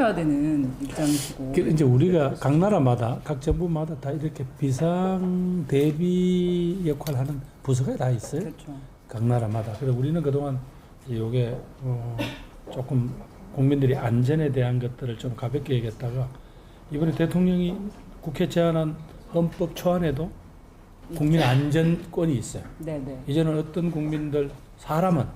해야 되는 입장이시고. 그 이제 우리가 각 나라마다 각 정부마다 다 이렇게 비상 대비 역할하는 부서가 다 있어요. 그렇죠. 각 나라마다. 그래서 우리는 그동안 이게 어 조금 국민들이 안전에 대한 것들을 좀 가볍게 얘기했다가 이번에 대통령이 국회 제안한 헌법 초안에도 국민 안전권이 있어요. 네네. 이제는 어떤 국민들 사람은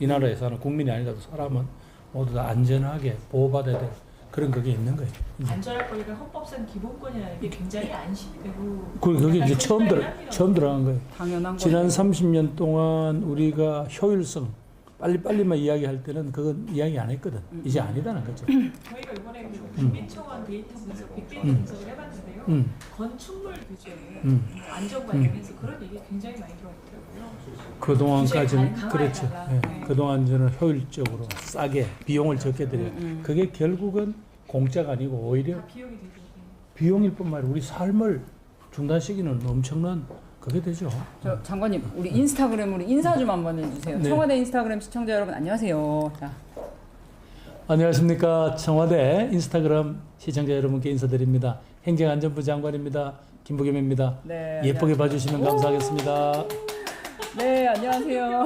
이 나라에 사는 국민이 아니라도 사람은 모두 다 안전하게 보호받아야 될 그런 그게 있는 거예요. 안전할 거니까 헌법상 기본권이라는 게 굉장히 안심되고 그 그게 이제 처음 들어 생각이 처음 들어간 거예요. 당연한 지난 거죠. 30년 동안 우리가 효율성 빨리 빨리만 이야기할 때는 그건 이야기 안 했거든. 이제 아니다는 거죠. 저희가 이번에 그 국민청원 데이터 분석, 빅데이터 음. 분석을 해봤는데요. 음, 건축물 규제에 음. 안전 관련해서 그런 얘기 굉장히 많이 들어있더라고요. 그 동안까지는 규제가 그렇죠. 강화해달라. 예, 네. 그 동안은 효율적으로 싸게 비용을 적게 들여. 음, 음. 그게 결국은 공짜가 아니고 오히려 다 비용이 되죠. 비용일 뿐만 아니라 우리 삶을 중단시키는 엄청난 그게 되죠. 저 장관님, 우리 인스타그램으로 인사 좀 한번 해주세요. 네. 청와대 인스타그램 시청자 여러분 안녕하세요. 자, 안녕하십니까. 청와대 인스타그램 시청자 여러분께 인사드립니다. 행정안전부 장관입니다. 김부겸입니다. 네. 예쁘게 안녕하세요. 봐주시면 감사하겠습니다. 네, 안녕하세요.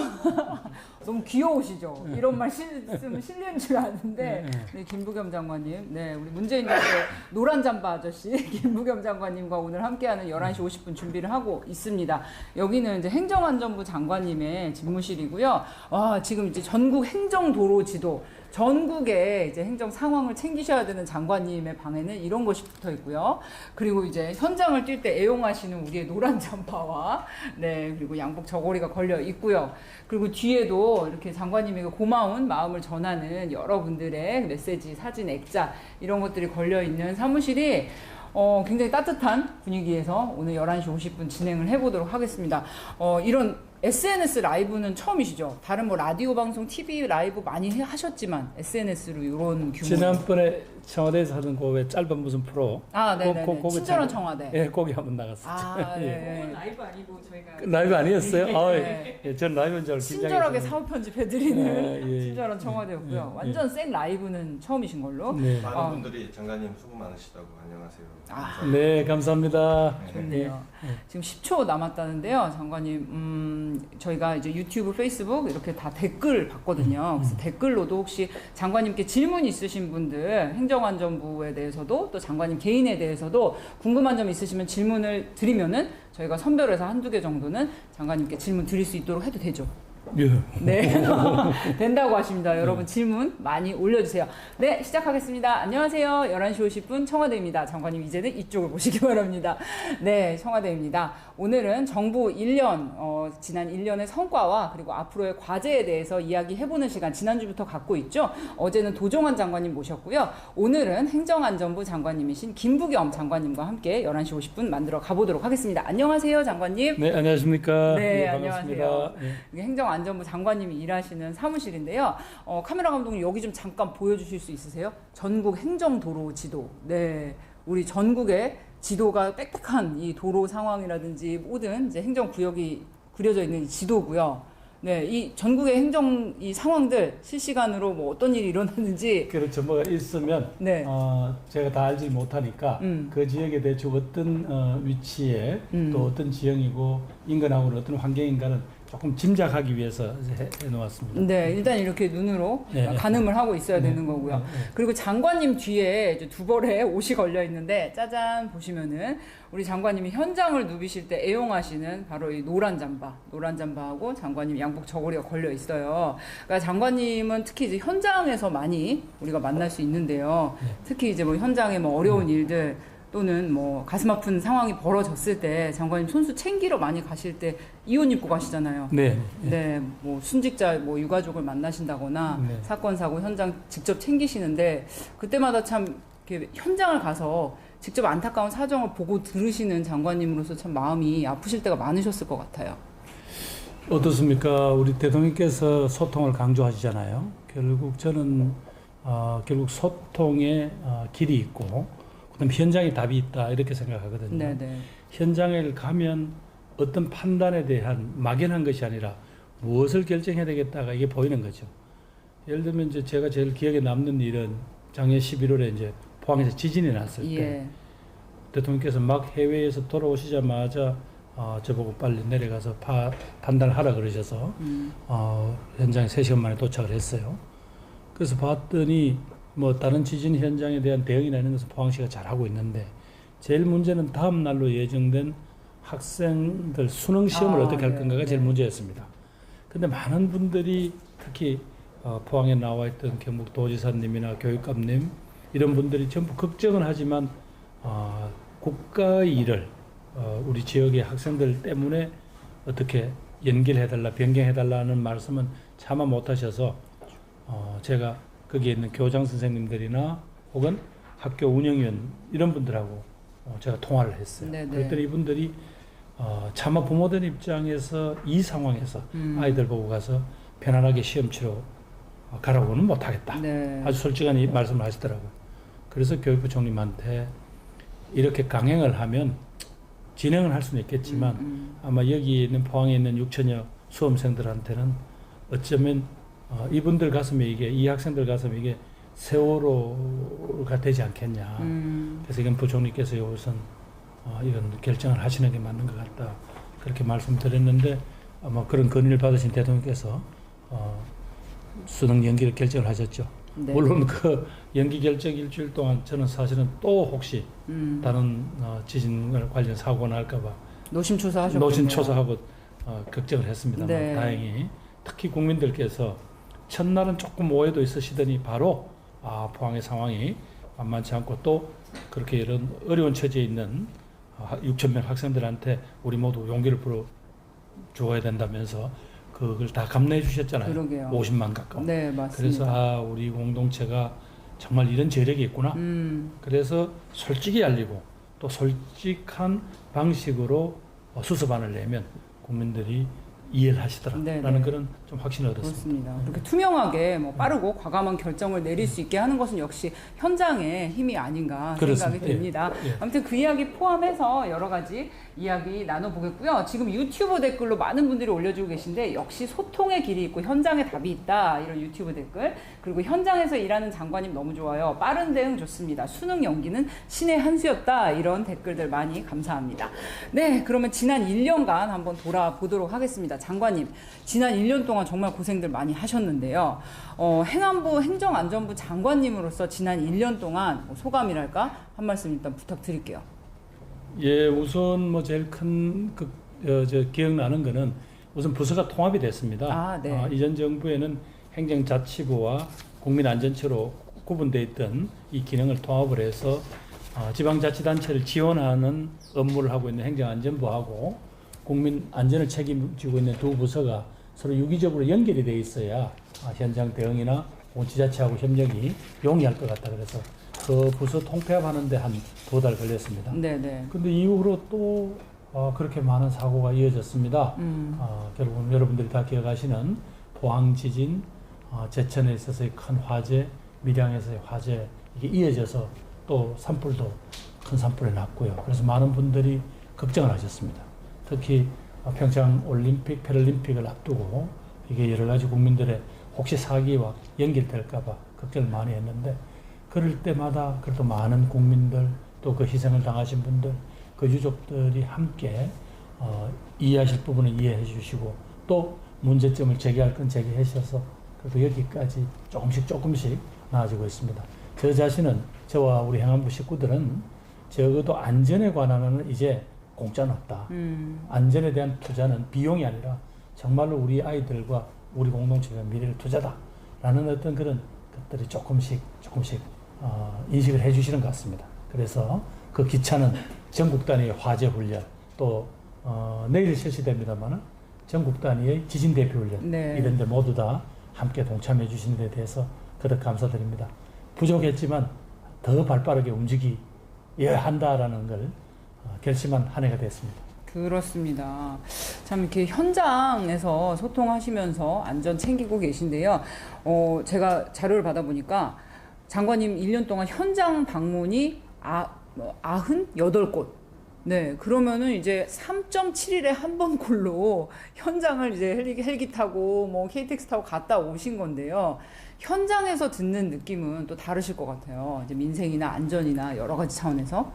너무 귀여우시죠? 이런 말 쓰면 실례인 줄 아는데, 네, 네, 김부겸 장관님, 네, 우리 문재인 정부의 노란 잠바 아저씨, 김부겸 장관님과 오늘 함께하는 11시 50분 준비를 하고 있습니다. 여기는 이제 행정안전부 장관님의 집무실이고요. 와, 지금 이제 전국 행정도로 지도, 전국의 이제 행정 상황을 챙기셔야 되는 장관님의 방에는 이런 것이 붙어 있고요. 그리고 이제 현장을 뛸 때 애용하시는 우리의 노란 잠바와 네 그리고 양복 저고리가 걸려 있고요. 그리고 뒤에도 이렇게 장관님에게 고마운 마음을 전하는 여러분들의 메시지, 사진, 액자 이런 것들이 걸려 있는 사무실이 어, 굉장히 따뜻한 분위기에서 오늘 11시 50분 진행을 해보도록 하겠습니다. 어, 이런 SNS 라이브는 처음이시죠? 다른 뭐 라디오 방송, TV 라이브 많이 해- 하셨지만 SNS로 이런 규모. 지난번에 청와대에서 하던 그왜 짧은 무슨 프로 아, 그- 네네. 그- 친절한 참- 청와대. 예, 거기 한번 나갔었죠. 아, 예. 네. 그건 라이브 아니고 저희가 라이브 아니었어요? 아, 네. 예. 전 라이브인 줄 알고 친절하게. 사후 편집해드리는 예, 예, 예. 친절한 청와대였고요. 예, 예. 완전 생 라이브는 처음이신 걸로. 네. 많은 아. 분들이 장관님 수고 많으시다고 안녕하세요. 아. 네, 감사합니다. 좋네요. 예. 지금 10초 남았다는데요, 장관님. 음, 저희가 이제 유튜브, 페이스북 이렇게 다 댓글 봤거든요. 음. 그래서 댓글로도 혹시 장관님께 질문 있으신 분들, 행정 안전부에 대해서도 또 장관님 개인에 대해서도 궁금한 점 있으시면 질문을 드리면은 저희가 선별해서 한두 개 정도는 장관님께 질문 드릴 수 있도록 해도 되죠. 예. 네. 된다고 하십니다. 여러분 질문 많이 올려주세요. 네, 시작하겠습니다. 안녕하세요. 11시 50분 청와대입니다. 장관님 이제는 이쪽을 보시기 바랍니다. 네, 청와대입니다. 오늘은 정부 1년, 어, 지난 1년의 성과와 그리고 앞으로의 과제에 대해서 이야기해보는 시간 지난주부터 갖고 있죠. 어제는 도종환 장관님 모셨고요. 오늘은 행정안전부 장관님이신 김부겸 장관님과 함께 11시 50분 만들어 가보도록 하겠습니다. 안녕하세요, 장관님. 네, 안녕하십니까? 네, 예, 반갑습니다. 안녕하세요. 예. 이게 행정안전부 장관님이 일하시는 사무실인데요. 어, 카메라 감독님 여기 좀 잠깐 보여주실 수 있으세요? 전국 행정도로 지도. 네, 우리 전국의 지도가 빽빽한 이 도로 상황이라든지 모든 이제 행정 구역이 그려져 있는 이 지도고요. 네, 이 전국의 행정 이 상황들 실시간으로 뭐 어떤 일이 일어나는지 그렇죠. 뭐가 있으면 네. 어, 제가 다 알지 못하니까 음. 그 지역에 대충 어떤 어, 위치에 음. 또 어떤 지형이고 인근하고는 어떤 환경인가는 조금 짐작하기 위해서 해, 해놓았습니다. 네, 일단 이렇게 눈으로 네. 가늠을 하고 있어야 네. 되는 거고요. 네, 네. 그리고 장관님 뒤에 두 벌의 옷이 걸려 있는데 짜잔 보시면은 우리 장관님이 현장을 누비실 때 애용하시는 바로 이 노란 잠바, 노란 잠바하고 장관님 양복 저고리가 걸려 있어요. 그러니까 장관님은 특히 이제 현장에서 많이 우리가 만날 수 있는데요. 네. 특히 이제 뭐 현장에 뭐 어려운 일들 또는 뭐 가슴 아픈 상황이 벌어졌을 때 장관님 손수 챙기러 많이 가실 때 이옷 입고 가시잖아요. 네. 네, 뭐 순직자 뭐 유가족을 만나신다거나 네. 사건 사고 현장 직접 챙기시는데 그때마다 참 이렇게 현장을 가서 직접 안타까운 사정을 보고 들으시는 장관님으로서 참 마음이 아프실 때가 많으셨을 것 같아요. 어떻습니까? 우리 대통령께서 소통을 강조하시잖아요. 결국 저는 어, 결국 소통의 어, 길이 있고 그다음 현장에 답이 있다 이렇게 생각하거든요. 네, 네. 현장에 가면 어떤 판단에 대한 막연한 것이 아니라 무엇을 결정해야 되겠다가 이게 보이는 거죠. 예를 들면 이제 제가 제일 기억에 남는 일은 작년 11월에 이제 포항에서 지진이 났을 때 예. 대통령께서 막 해외에서 돌아오시자마자 어, 저보고 빨리 내려가서 파, 판단하라 그러셔서 음. 어, 현장에 3시간 만에 도착을 했어요. 그래서 봤더니 뭐 다른 지진 현장에 대한 대응이나 이런 것은 포항시가 잘하고 있는데 제일 문제는 다음 날로 예정된 학생들 수능 시험을 아, 어떻게 할 네, 건가가 제일 네. 문제였습니다. 근데 많은 분들이 특히 어, 포항에 나와 있던 경북 도지사님이나 교육감님 이런 분들이 전부 걱정은 하지만 어, 국가의 일을 어, 우리 지역의 학생들 때문에 어떻게 연결해달라 변경해달라는 말씀은 차마 못하셔서 어, 제가 거기에 있는 교장 선생님들이나 혹은 학교 운영위원 이런 분들하고 어, 제가 통화를 했어요. 네네. 그랬더니 이분들이 어, 차마 부모들 입장에서 이 상황에서 음. 아이들 보고 가서 편안하게 시험 치러 어, 가라고는 못하겠다. 네. 아주 솔직한 이 말씀을 하시더라고요. 그래서 교육부 총리한테 이렇게 강행을 하면 진행을 할 수는 있겠지만 음, 아마 여기 있는 포항에 있는 6천여 수험생들한테는 어쩌면 어, 이분들 가슴에 이게 이 학생들 가슴에 이게 세월호가 되지 않겠냐. 음. 그래서 이건 부총리께서 우선 어, 이건 결정을 하시는 게 맞는 것 같다. 그렇게 말씀드렸는데 아마 그런 건의를 받으신 대통령께서 어, 수능 연기를 결정을 하셨죠. 네. 물론 그 연기 결정 일주일 동안 저는 사실은 또 혹시 음. 다른 어, 지진을 관련 사고가 날까봐 노심초사하셨군요. 노심초사하고 어, 걱정을 했습니다만 네. 다행히 특히 국민들께서 첫날은 조금 오해도 있으시더니 바로 아 포항의 상황이 만만치 않고 또 그렇게 이런 어려운 처지에 있는 6천 명 학생들한테 우리 모두 용기를 불어 주어야 된다면서 그걸 다 감내해 주셨잖아요. 그러게요. 50만 가까운. 네, 맞습니다. 그래서 아 우리 공동체가 정말 이런 재력이 있구나. 음. 그래서 솔직히 알리고 또 솔직한 방식으로 어, 수습안을 내면 국민들이 이해를 하시더라라는 네, 네. 그런 좀 확신을 얻었습니다. 그렇습니다. 그렇게 투명하게 뭐 빠르고 과감한 결정을 내릴 수 있게 하는 것은 역시 현장의 힘이 아닌가 생각이 그렇습니다. 예, 됩니다. 예. 아무튼 그 이야기 포함해서 여러 가지 이야기 나눠보겠고요. 지금 유튜브 댓글로 많은 분들이 올려주고 계신데 역시 소통의 길이 있고 현장에 답이 있다 이런 유튜브 댓글 그리고 현장에서 일하는 장관님 너무 좋아요. 빠른 대응 좋습니다. 수능 연기는 신의 한 수였다 이런 댓글들 많이 감사합니다. 네, 그러면 지난 1년간 한번 돌아보도록 하겠습니다. 장관님, 지난 1년 동안 정말 고생들 많이 하셨는데요. 어, 행안부 행정안전부 장관님으로서 지난 1년 동안 뭐 소감이랄까 한 말씀 일단 부탁드릴게요. 예, 우선 뭐 제일 큰 그 어, 저 기억나는 거는 우선 부서가 통합이 됐습니다. 아, 네. 어, 이전 정부에는 행정자치부와 국민안전처로 구분되어 있던 이 기능을 통합을 해서 어, 지방자치단체를 지원하는 업무를 하고 있는 행정안전부하고 국민 안전을 책임지고 있는 두 부서가 서로 유기적으로 연결이 돼 있어야 아, 현장 대응이나 지자체하고 협력이 용이할 것 같다 그래서 그 부서 통폐합하는데 한 두 달 걸렸습니다. 네네. 근데 이후로 또 어, 그렇게 많은 사고가 이어졌습니다. 음. 어, 결국은 여러분들이 다 기억하시는 포항 지진, 어, 제천에 있어서의 큰 화재, 밀양에서의 화재 이게 이어져서 또 산불도 큰 산불이 났고요. 그래서 많은 분들이 걱정을 하셨습니다. 특히 어, 평창 올림픽, 패럴림픽을 앞두고 이게 여러 가지 국민들의 혹시 사기와 연결될까봐 걱정을 많이 했는데 그럴 때마다 그래도 많은 국민들 또 그 희생을 당하신 분들 그 유족들이 함께 어, 이해하실 부분은 이해해 주시고 또 문제점을 제기할 건 제기해 주셔서 그래도 여기까지 조금씩 조금씩 나아지고 있습니다. 저 자신은 저와 우리 행안부 식구들은 적어도 안전에 관한은 이제 공짜는 없다. 음. 안전에 대한 투자는 비용이 아니라 정말로 우리 아이들과 우리 공동체의 미래를 투자다 라는 어떤 그런 것들이 조금씩 조금씩 어, 인식을 해주시는 것 같습니다. 그래서 그 기차는 전국 단위의 화재 훈련 또 어, 내일 실시됩니다만은 전국 단위의 지진 대피 훈련 네. 이런 데 모두 다 함께 동참해 주시는 데 대해서 그덕 감사드립니다. 부족했지만 더 발빠르게 움직여야 한다라는 걸 어, 결심한 한 해가 됐습니다. 그렇습니다. 참 이렇게 현장에서 소통하시면서 안전 챙기고 계신데요. 어, 제가 자료를 받아보니까 장관님 1년 동안 현장 방문이 아, 뭐, 98곳. 네, 그러면은 이제 3.7일에 한 번 꼴로 현장을 이제 헬기, 헬기 타고 뭐 KTX 타고 갔다 오신 건데요. 현장에서 듣는 느낌은 또 다르실 것 같아요. 이제 민생이나 안전이나 여러 가지 차원에서.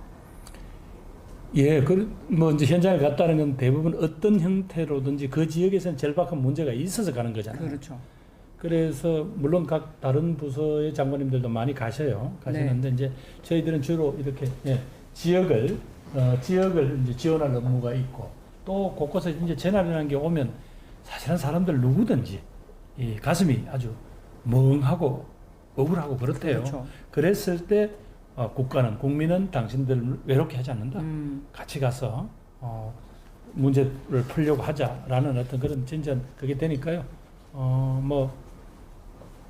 예, 그뭐 이제 현장에 갔다는 건 대부분 어떤 형태로든지 그 지역에서는 절박한 문제가 있어서 가는 거잖아요. 그렇죠. 그래서 물론 각 다른 부서의 장관님들도 많이 가셔요. 가시는데 네. 이제 저희들은 주로 이렇게 예, 지역을 어, 지역을 이제 지원할 업무가 있고 또 곳곳에 이제 재난이라는 게 오면 사실은 사람들 누구든지 이 가슴이 아주 멍하고 억울하고 그렇대요. 그렇죠. 그랬을 때 어, 국가는 국민은 당신들 외롭게 하지 않는다. 음, 같이 가서 어, 문제를 풀려고 하자라는 어떤 그런 진전 그게 되니까요. 어, 뭐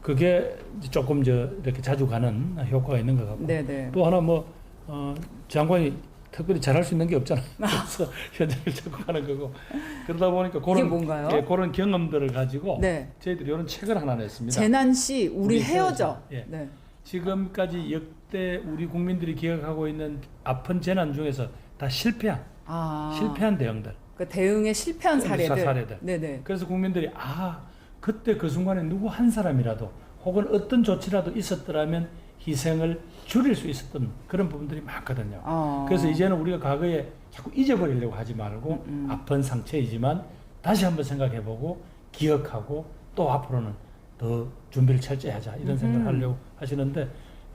그게 조금 저 이렇게 자주 가는 효과가 있는 것 같고 네네. 또 하나 뭐 어, 장관이 특별히 잘할 수 있는 게 없잖아요. 그래서 현장을 자꾸 가는 거고 그러다 보니까 그런 뭔가요? 예, 그런 경험들을 가지고 네. 저희들이 이런 책을 하나 냈습니다. 재난 시 우리, 우리 헤어져. 헤어져. 예. 네. 지금까지 역 대 우리 국민들이 기억하고 있는 아픈 재난 중에서 다 실패한 아. 실패한 대응들. 그 대응에 실패한 사- 사례들. 사례들. 네네. 그래서 국민들이 아 그때 그 순간에 누구 한 사람이라도 혹은 어떤 조치라도 있었더라면 희생을 줄일 수 있었던 그런 부분들이 많거든요. 어. 그래서 이제는 우리가 과거에 자꾸 잊어버리려고 하지 말고 음, 음. 아픈 상처이지만 다시 한번 생각해보고 기억하고 또 앞으로는 더 준비를 철저히 하자 이런 생각을 음흠. 하려고 하시는데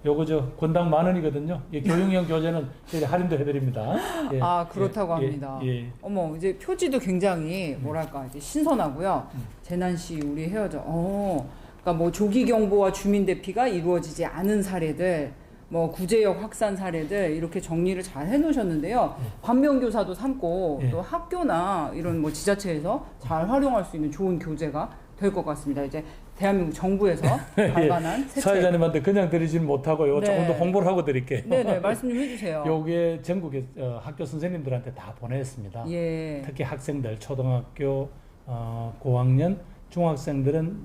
요거 저 권당 만 원이거든요. 이 교육형 교재는 저희 할인도 해드립니다. 예, 아 그렇다고 예, 합니다. 예, 예. 어머 이제 표지도 굉장히 뭐랄까 이제 신선하고요. 음. 재난 시 우리 헤어져. 어, 그러니까 뭐 조기 경보와 주민 대피가 이루어지지 않은 사례들, 뭐 구제역 확산 사례들 이렇게 정리를 잘 해놓으셨는데요. 반면 교사도 삼고 예. 또 학교나 이런 뭐 지자체에서 잘 활용할 수 있는 좋은 교재가 될 것 같습니다. 이제 대한민국 정부에서 발간한 새 책. 예. 사회자님한테 그냥 드리지는 못하고요. 네. 조금 더 홍보를 하고 드릴게요. 네네 말씀 좀 해주세요. 요게 전국의 어, 학교 선생님들한테 다 보냈습니다. 예. 특히 학생들 초등학교 어, 고학년 중학생들은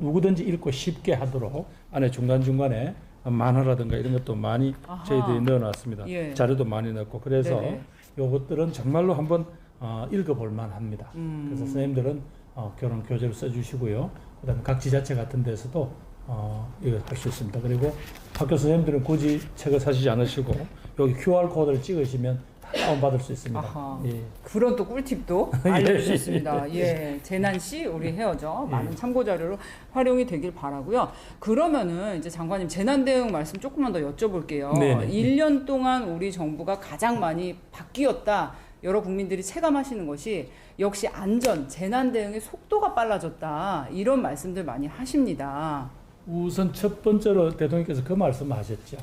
누구든지 읽고 쉽게 하도록 안에 중간 중간에 만화라든가 이런 것도 많이 아하. 저희들이 넣어놨습니다. 예. 자료도 많이 넣고 그래서 네네. 요것들은 정말로 한번 어, 읽어볼 만합니다. 음. 그래서 선생님들은 어, 결혼 교재를 써주시고요. 그 다음에 각 지자체 같은 데서도 어, 이거 할 수 있습니다. 그리고 학교 선생님들은 굳이 책을 사시지 않으시고 여기 QR 코드를 찍으시면 다 다운 받을 수 있습니다. 아하. 예. 그런 또 꿀팁도 알려주셨습니다. 예, 재난 시 우리 헤어져 많은 참고 자료로 활용이 되길 바라고요. 그러면은 이제 장관님 재난 대응 말씀 조금만 더 여쭤볼게요. 네네. 1년 동안 우리 정부가 가장 많이 바뀌었다. 여러 국민들이 체감하시는 것이 역시 안전, 재난 대응의 속도가 빨라졌다. 이런 말씀들 많이 하십니다. 우선 첫 번째로 대통령께서 그 말씀하셨죠.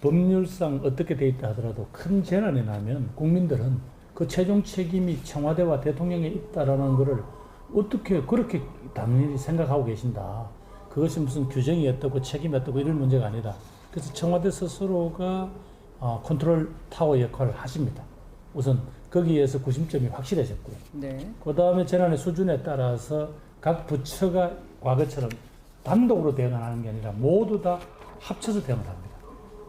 법률상 어떻게 돼 있다 하더라도 큰 재난이 나면 국민들은 그 최종 책임이 청와대와 대통령에 있다라는 것을 어떻게 그렇게 당연히 생각하고 계신다. 그것이 무슨 규정이 어떻고 책임이 어떻고 이런 문제가 아니다. 그래서 청와대 스스로가 어, 컨트롤 타워 역할을 하십니다. 우선 거기에서 구심점이 확실해졌고요. 네. 그 다음에 재난의 수준에 따라서 각 부처가 과거처럼 단독으로 대응하는 게 아니라 모두 다 합쳐서 대응을 합니다.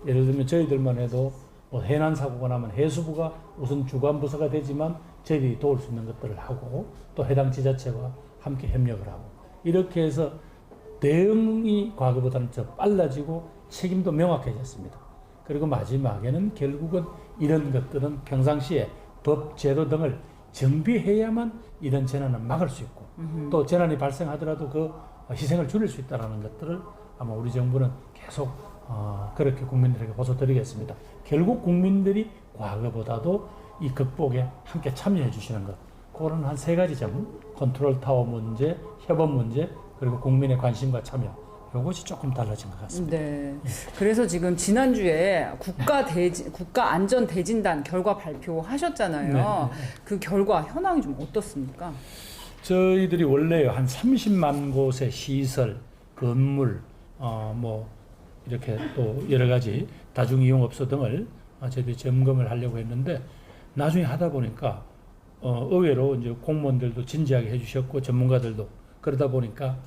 예를 들면 저희들만 해도 뭐 해난 사고가 나면 해수부가 우선 주관 부서가 되지만 저희들이 도울 수 있는 것들을 하고 또 해당 지자체와 함께 협력을 하고 이렇게 해서 대응이 과거보다는 더 빨라지고 책임도 명확해졌습니다. 그리고 마지막에는 결국은 이런 것들은 평상시에 법, 제도 등을 정비해야만 이런 재난을 막을 수 있고 또 재난이 발생하더라도 그 희생을 줄일 수 있다는 것들을 아마 우리 정부는 계속 어, 그렇게 국민들에게 보여드리겠습니다. 결국 국민들이 과거보다도 이 극복에 함께 참여해 주시는 것. 그런 한 세 가지 점. 컨트롤 타워 문제, 협업 문제, 그리고 국민의 관심과 참여. 이것이 조금 달라진 것 같습니다. 네. 그래서 지금 지난주에 국가 대진, 국가 안전 대진단 결과 발표하셨잖아요. 네. 그 결과 현황이 좀 어떻습니까? 저희들이 원래 한 30만 곳의 시설, 건물, 어, 뭐 이렇게 또 여러 가지 다중이용업소 등을 어, 저희들이 점검을 하려고 했는데 나중에 하다 보니까 어, 의외로 이제 공무원들도 진지하게 해주셨고 전문가들도 그러다 보니까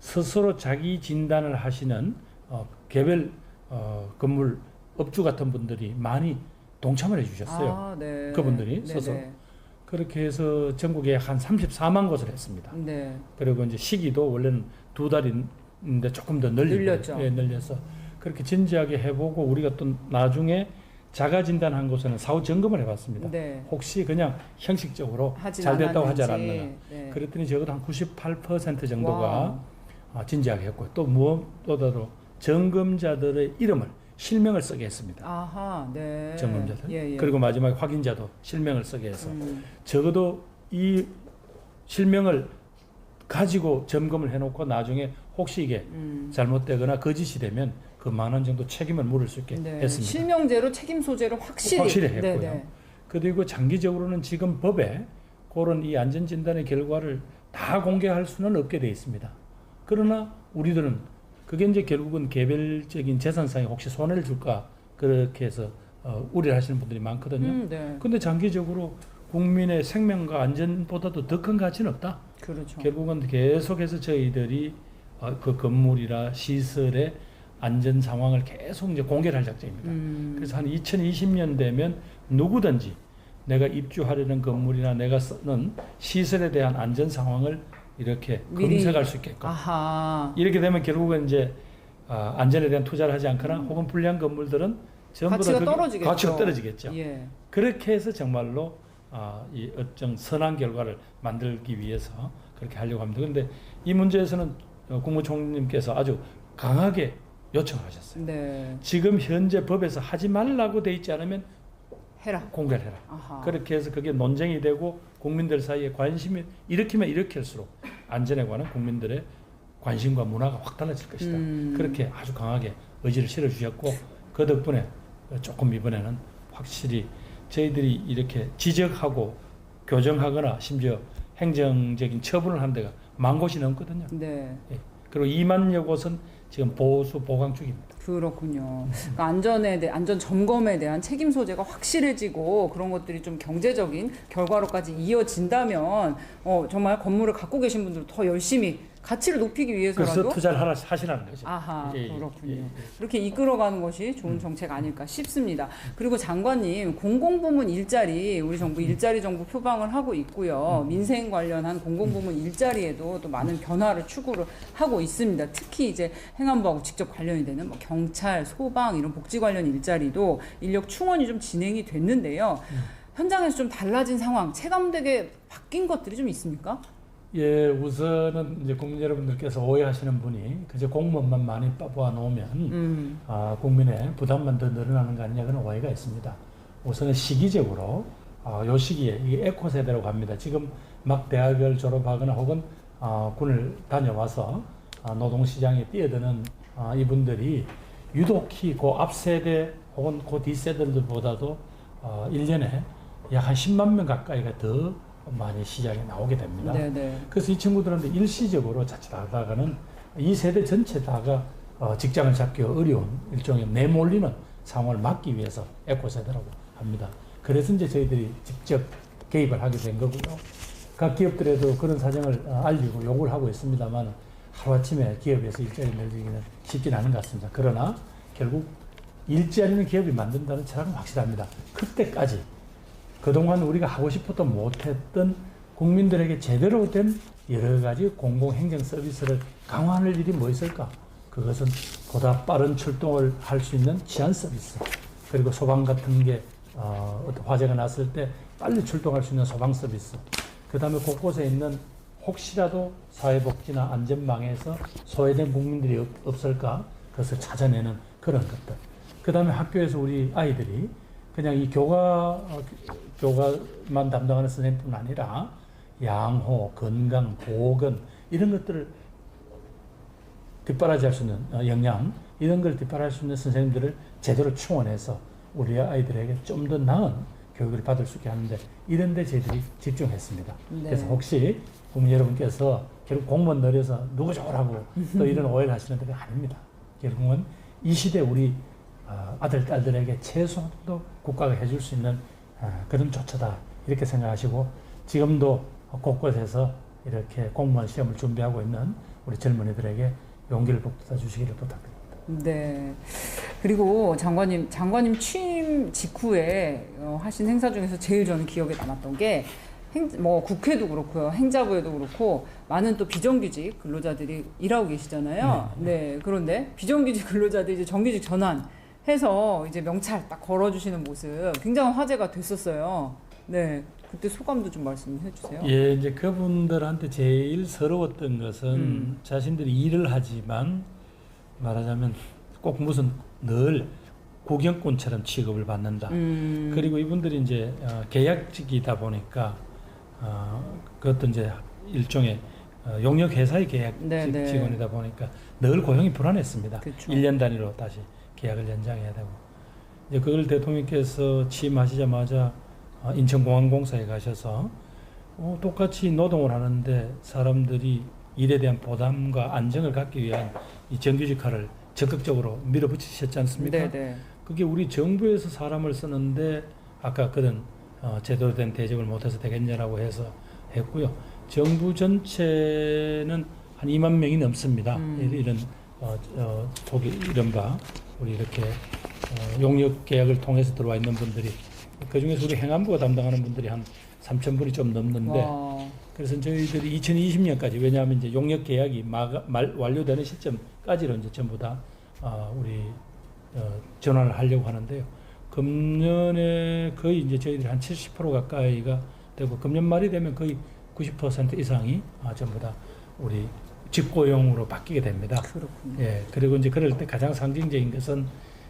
스스로 자기 진단을 하시는 어, 개별 어, 건물 업주 같은 분들이 많이 동참을 해주셨어요. 아, 네. 그분들이 네, 서서. 네. 그렇게 해서 전국에 한 34만 곳을 했습니다. 네. 그리고 이제 시기도 원래는 두 달인 근데 조금 더 늘리고 늘렸죠. 예, 늘려서 그렇게 진지하게 해보고 우리가 또 나중에 자가 진단한 곳에는 사후 점검을 해봤습니다. 네. 혹시 그냥 형식적으로 잘 됐다고 하지 않았는지. 않았나. 네. 그랬더니 적어도 한 98% 정도가. 아, 진지하게 했고 또 무엇보다도 점검자들의 이름을 실명을 쓰게 했습니다. 아하, 네. 점검자들. 예, 예. 그리고 마지막에 확인자도 실명을 쓰게 해서 음, 적어도 이 실명을 가지고 점검을 해놓고 나중에 혹시 이게 음. 잘못되거나 거짓이 되면 그 만 원 정도 책임을 물을 수 있게 네. 했습니다. 실명제로 책임 소재로 확실히 확실히 했고요. 네, 네. 그리고 장기적으로는 지금 법에 그런 이 안전진단의 결과를 다 공개할 수는 없게 돼 있습니다. 그러나 우리들은 그게 이제 결국은 개별적인 재산상에 혹시 손해를 줄까 그렇게 해서 어, 우려를 하시는 분들이 많거든요. 음, 네. 근데 장기적으로 국민의 생명과 안전보다도 더 큰 가치는 없다. 그렇죠. 결국은 계속해서 저희들이 어, 그 건물이나 시설의 안전 상황을 계속 이제 공개를 할 작정입니다. 음, 그래서 한 2020년 되면 누구든지 내가 입주하려는 건물이나 내가 쓰는 시설에 대한 안전 상황을 이렇게 미리- 검색할 수 있게끔 아하. 이렇게 되면 결국은 이제 아, 안전에 대한 투자를 하지 않거나 혹은 불리한 건물들은 전부 가치가 다 떨어지겠죠. 가치가 떨어지겠죠. 예. 그렇게 해서 정말로 아, 이 어떤 선한 결과를 만들기 위해서 그렇게 하려고 합니다. 그런데 이 문제에서는 어, 국무총리님께서 아주 강하게 요청하셨어요. 네. 지금 현재 법에서 하지 말라고 돼 있지 않으면 해라. 공개를 해라. 아하. 그렇게 해서 그게 논쟁이 되고 국민들 사이에 관심이 일으키면 일으킬수록 안전에 관한 국민들의 관심과 문화가 확 달라질 것이다. 음. 그렇게 아주 강하게 의지를 실어 주셨고 그 덕분에 조금 이번에는 확실히 저희들이 이렇게 지적하고 교정하거나 심지어 행정적인 처분을 한 데가 만 곳이 넘거든요. 네. 예. 그리고 2만여 곳은 지금 보수 보강 중입니다. 그렇군요. 그러니까 안전에 대해 안전 점검에 대한 책임 소재가 확실해지고 그런 것들이 좀 경제적인 결과로까지 이어진다면 어, 정말 건물을 갖고 계신 분들 더 열심히 가치를 높이기 그래서 위해서라도 투자를 하라, 하시라는 거죠. 아하 예, 예, 그렇군요. 예, 예. 이렇게 이끌어가는 것이 좋은 정책 아닐까 싶습니다. 그리고 장관님 공공부문 일자리 우리 정부 일자리 정부 표방을 하고 있고요. 민생 관련한 공공부문 일자리에도 또 많은 변화를 추구를 하고 있습니다. 특히 이제 행안부하고 직접 관련이 되는 뭐 경찰, 소방 이런 복지 관련 일자리도 인력 충원이 좀 진행이 됐는데요. 현장에서 좀 달라진 상황, 체감되게 바뀐 것들이 좀 있습니까? 예, 우선은 이제 국민 여러분들께서 오해하시는 분이 그저 공무원만 많이 뽑아 놓으면 음, 아, 국민의 부담만 더 늘어나는 거 아니냐 그런 오해가 있습니다. 우선은 시기적으로 아, 요 시기에 이 에코 세대라고 합니다. 지금 막 대학을 졸업하거나 혹은 아, 군을 다녀와서 아, 노동시장에 뛰어드는 아, 이분들이 유독히 그 앞 세대 혹은 그 뒷세대들보다도 아, 1년에 약 한 10만 명 가까이가 더 많이 시장에 나오게 됩니다. 네네. 그래서 이 친구들한테 일시적으로 자칫하다가는 이 세대 전체 다가 어, 직장을 잡기 어려운 일종의 내몰리는 상황을 막기 위해서 에코 세대라고 합니다. 그래서 이제 저희들이 직접 개입을 하게 된 거고요. 각 기업들에도 그런 사정을 어, 알리고 요구를 하고 있습니다만 하루아침에 기업에서 일자리 늘리기는 쉽진 않은 것 같습니다. 그러나 결국 일자리는 기업이 만든다는 철학은 확실합니다. 그때까지 그동안 우리가 하고 싶었던 못했던 국민들에게 제대로 된 여러 가지 공공행정 서비스를 강화할 일이 뭐 있을까? 그것은 보다 빠른 출동을 할 수 있는 치안 서비스, 그리고 소방 같은 게 어, 화재가 났을 때 빨리 출동할 수 있는 소방 서비스, 그 다음에 곳곳에 있는 혹시라도 사회복지나 안전망에서 소외된 국민들이 없, 없을까? 그것을 찾아내는 그런 것들. 그 다음에 학교에서 우리 아이들이 그냥 이 교과 어, 교과만 담당하는 선생님뿐 아니라 양호, 건강, 보건 이런 것들을 뒷바라지할 수 있는 어, 역량 이런 걸 뒷바라지할 수 있는 선생님들을 제대로 충원해서 우리 아이들에게 좀 더 나은 교육을 받을 수 있게 하는데 이런 데 저희들이 집중했습니다. 네. 그래서 혹시 국민 여러분께서 결국 공무원 늘려서 누구 좋으라고 또 이런 오해를 하시는 데가 아닙니다. 결국은 이 시대 우리 어, 아들, 딸들에게 최소한도 국가가 해줄 수 있는 어, 그런 조처다. 이렇게 생각하시고 지금도 곳곳에서 이렇게 공무원 시험을 준비하고 있는 우리 젊은이들에게 용기를 북돋아 주시기를 부탁드립니다. 네. 그리고 장관님, 장관님 취임 직후에 어, 하신 행사 중에서 제일 저는 기억에 남았던 게 행, 뭐 국회도 그렇고요, 행자부에도 그렇고 많은 또 비정규직 근로자들이 일하고 계시잖아요. 네, 그런데 비정규직 근로자들이 이제 정규직 전환 해서 이제 명찰 딱 걸어주시는 모습 굉장히 화제가 됐었어요. 네, 그때 소감도 좀 말씀해 주세요. 예, 이제 그분들한테 제일 서러웠던 것은 음. 자신들이 일을 하지만 말하자면 꼭 무슨 늘 구경꾼처럼 취급을 받는다. 음, 그리고 이분들이 이제 어, 계약직이다 보니까 어, 그것도 이제 일종의 어, 용역 회사의 계약직 네, 네. 직원이다 보니까 늘 고용이 불안했습니다. 그쵸. 1년 단위로 다시 계약을 연장해야 되고 이제 그걸 대통령께서 취임하시자마자 어, 인천공항공사에 가셔서 어, 똑같이 노동을 하는데 사람들이 일에 대한 보담과 안정을 갖기 위한 이 정규직화를 적극적으로 밀어붙이셨지 않습니까? 네, 네. 그게 우리 정부에서 사람을 쓰는데 아까 그런 어, 제대로 된 대접을 못해서 되겠냐라고 해서 했고요. 정부 전체는 한 2만 명이 넘습니다. 음. 이런 어, 어, 속이 이른바 우리 이렇게 어, 용역 계약을 통해서 들어와 있는 분들이 그 중에서 우리 행안부가 담당하는 분들이 한 3천 분이 좀 넘는데 와, 그래서 저희들이 2020년까지 왜냐하면 이제 용역 계약이 마, 말, 완료되는 시점까지로 이제 전부 다 어, 우리 어, 전환을 하려고 하는데요. 금년에 거의 이제 저희들이 한 70% 가까이가 되고 금년 말이 되면 거의 90% 이상이 아, 전부 다 우리 직고용으로 바뀌게 됩니다. 그렇군요. 예, 그리고 이제 그럴 때 가장 상징적인 것은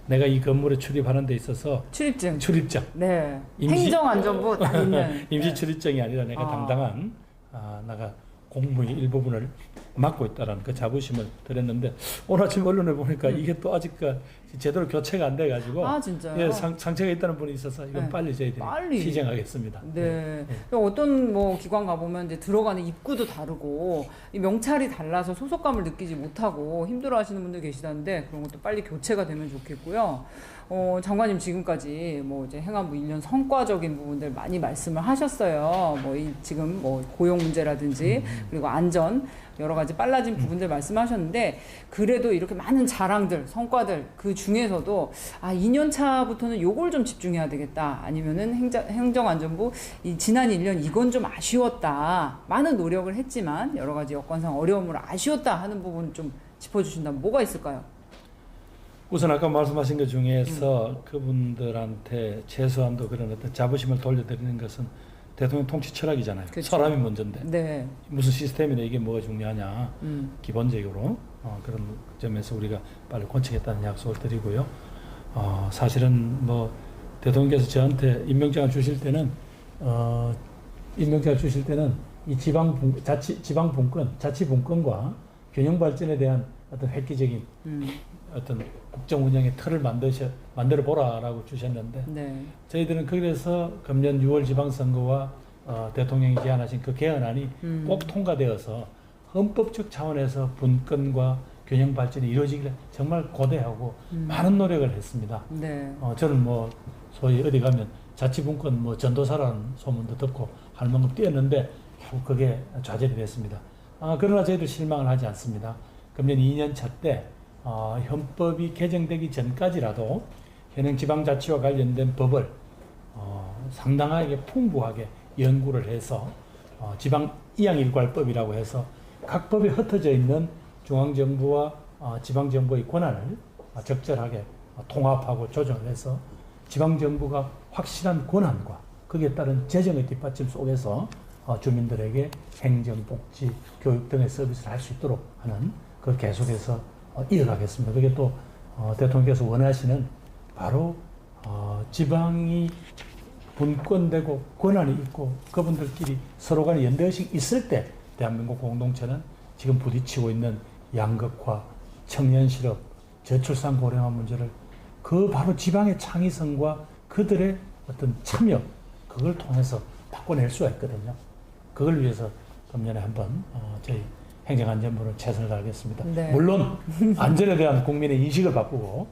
내가 이 건물에 출입하는 데 있어서 출입증. 출입증 네. 임시- 행정안전부 딱 있는. 임시 출입증이 아니라 내가 아. 당당한 아, 나가 공무의 일부분을 맡고 있다라는 그 자부심을 드렸는데 오늘 아침 언론에 보니까 이게 또 아직까지 제대로 교체가 안 돼가지고 음. 아 진짜요? 예, 상, 상처가 있다는 분이 있어서 이건 네. 빨리 저희들이 빨리. 시정하겠습니다. 네. 네. 그리고 어떤 뭐 기관 가보면 이제 들어가는 입구도 다르고 이 명찰이 달라서 소속감을 느끼지 못하고 힘들어하시는 분들 계시다는데 그런 것도 빨리 교체가 되면 좋겠고요. 어, 장관님 지금까지 뭐 이제 행안부 1년 성과적인 부분들 많이 말씀을 하셨어요. 뭐 이 지금 뭐 고용 문제라든지 그리고 안전 여러 가지 빨라진 부분들 말씀하셨는데 그래도 이렇게 많은 자랑들, 성과들 그 중에서도 아 2년 차부터는 요걸 좀 집중해야 되겠다. 아니면은 행정, 행정안전부 이 지난 1년 이건 좀 아쉬웠다. 많은 노력을 했지만 여러 가지 여건상 어려움을 아쉬웠다 하는 부분 좀 짚어주신다면 뭐가 있을까요? 우선 아까 말씀하신 것 중에서 음. 그분들한테 최소한도 그런 어떤 자부심을 돌려드리는 것은 대통령 통치 철학이잖아요. 그쵸. 사람이 먼저인데 네. 무슨 시스템이나 이게 뭐가 중요하냐. 음. 기본적으로 어, 그런 점에서 우리가 빨리 고치겠다는 약속을 드리고요. 어, 사실은 뭐 대통령께서 저한테 임명장을 주실 때는 어, 임명장을 주실 때는 이 지방 분, 자치 지방 분권, 자치 분권과 균형 발전에 대한 어떤 획기적인 음. 어떤 국정 운영의 틀을 만드셔 만들어 보라라고 주셨는데 네. 저희들은 그래서 금년 6월 지방선거와 어, 대통령이 제안하신 그 개헌안이 음. 꼭 통과되어서 헌법적 차원에서 분권과 균형 발전이 이루어지기를 정말 고대하고 음. 많은 노력을 했습니다. 네. 어, 저는 뭐 소위 어디 가면 자치분권 뭐 전도사라는 소문도 듣고 할 만큼 뛰었는데 결국 그게 좌절이 됐습니다. 아, 그러나 저희들 실망을 하지 않습니다. 금년 2년 차 때 어, 헌법이 개정되기 전까지라도 현행 지방자치와 관련된 법을 어, 상당하게 풍부하게 연구를 해서 어, 지방 이양일괄법이라고 해서 각 법에 흩어져 있는 중앙정부와 어, 지방정부의 권한을 어, 적절하게 어, 통합하고 조정을 해서 지방정부가 확실한 권한과 거기에 따른 재정의 뒷받침 속에서 어, 주민들에게 행정, 복지, 교육 등의 서비스를 할 수 있도록 하는 그 계속해서 어, 이어가겠습니다. 그게 또 어, 대통령께서 원하시는 바로 어, 지방이 분권되고 권한이 있고 그분들끼리 서로 간에 연대의식이 있을 때 대한민국 공동체는 지금 부딪히고 있는 양극화, 청년 실업, 저출산 고령화 문제를 그 바로 지방의 창의성과 그들의 어떤 참여 그걸 통해서 바꿔낼 수가 있거든요. 그걸 위해서 금년에 한번 어, 저희 행정안전부는 최선을 다하겠습니다. 네. 물론 안전에 대한 국민의 인식을 바꾸고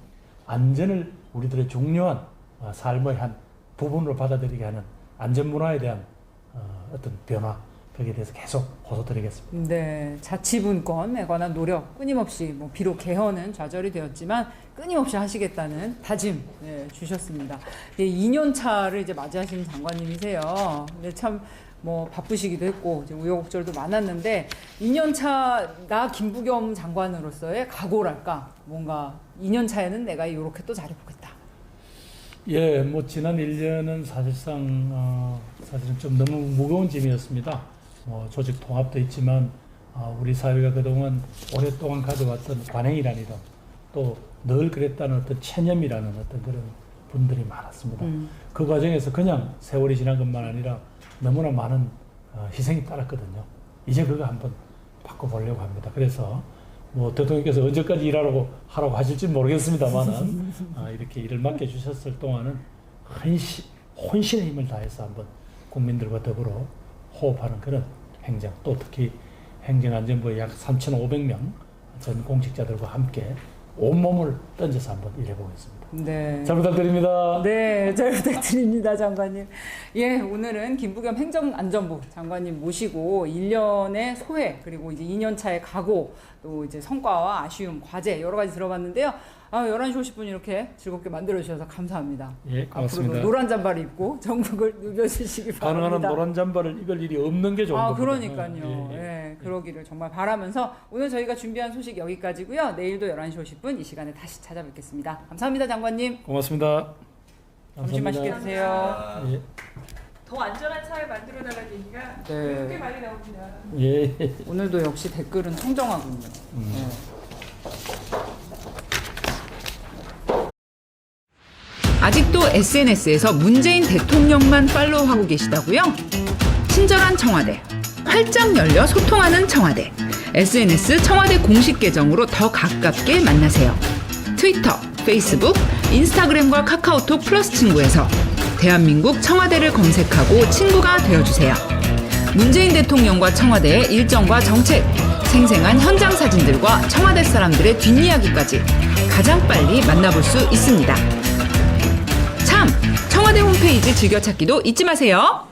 안전을 우리들의 중요한 어, 삶의 한 부분으로 받아들이게 하는 안전 문화에 대한 어, 어떤 변화 거기에 대해서 계속 호소드리겠습니다. 네, 자치분권에 관한 노력 끊임없이 뭐 비록 개헌은 좌절이 되었지만 끊임없이 하시겠다는 다짐 네, 주셨습니다. 2년 차를 이제 맞이하신 장관님이세요. 근데 참 뭐 바쁘시기도 했고 이제 우여곡절도 많았는데 2년 차 나 김부겸 장관으로서의 각오랄까 뭔가 2년 차에는 내가 이렇게 또 잘해보겠다. 예, 뭐 지난 1년은 사실상 어, 사실은 좀 너무 무거운 짐이었습니다. 뭐 조직 통합도 있지만 어, 우리 사회가 그동안 오랫동안 가져왔던 관행이라니든 또늘 그랬다는 어떤 체념이라는 어떤 그런 분들이 많았습니다. 음. 그 과정에서 그냥 세월이 지난 것만 아니라 너무나 많은 어, 희생이 따랐거든요. 이제 그거 한번 바꿔보려고 합니다. 그래서 뭐 대통령께서 언제까지 일하라고 하라고 하실지 모르겠습니다만은 아, 이렇게 일을 맡겨주셨을 동안은 헌신, 혼신의 힘을 다해서 한번 국민들과 더불어 호흡하는 그런 행정 또 특히 행정안전부의 약 3,500명 전 공직자들과 함께 온몸을 던져서 한번 일해보겠습니다. 네. 잘 부탁드립니다. 네, 잘 부탁드립니다, 장관님. 예, 오늘은 김부겸 행정안전부 장관님 모시고 1년의 소회, 그리고 이제 2년 차의 각오, 또 이제 성과와 아쉬움, 과제 여러 가지 들어봤는데요. 아, 11시 50분 이렇게 즐겁게 만들어주셔서 감사합니다. 예, 앞으로도 고맙습니다. 노란 잠바를 입고 전국을 누벼주시기 가능한 바랍니다. 한 노란 잠바를 입을 일이 없는 게 좋은 아, 겁니다. 그러니까요. 예, 예, 예. 그러기를 정말 바라면서 오늘 저희가 준비한 소식 여기까지고요. 내일도 11시 50분 이 시간에 다시 찾아뵙겠습니다. 감사합니다, 장관님. 고맙습니다. 점심 맛있게 감사합니다. 드세요. 예. 더 안전한 사회 만들어 나갈 얘기가 네. 그렇게 많이 나옵니다. 예. 오늘도 역시 댓글은 청정하군요. 음. 네. 아직도 SNS에서 문재인 대통령만 팔로우하고 계시다고요? 친절한 청와대, 활짝 열려 소통하는 청와대. SNS 청와대 공식 계정으로 더 가깝게 만나세요. 트위터, 페이스북, 인스타그램과 카카오톡 플러스 친구에서 대한민국 청와대를 검색하고 친구가 되어주세요. 문재인 대통령과 청와대의 일정과 정책, 생생한 현장 사진들과 청와대 사람들의 뒷이야기까지 가장 빨리 만나볼 수 있습니다. 참! 청와대 홈페이지 즐겨찾기도 잊지 마세요.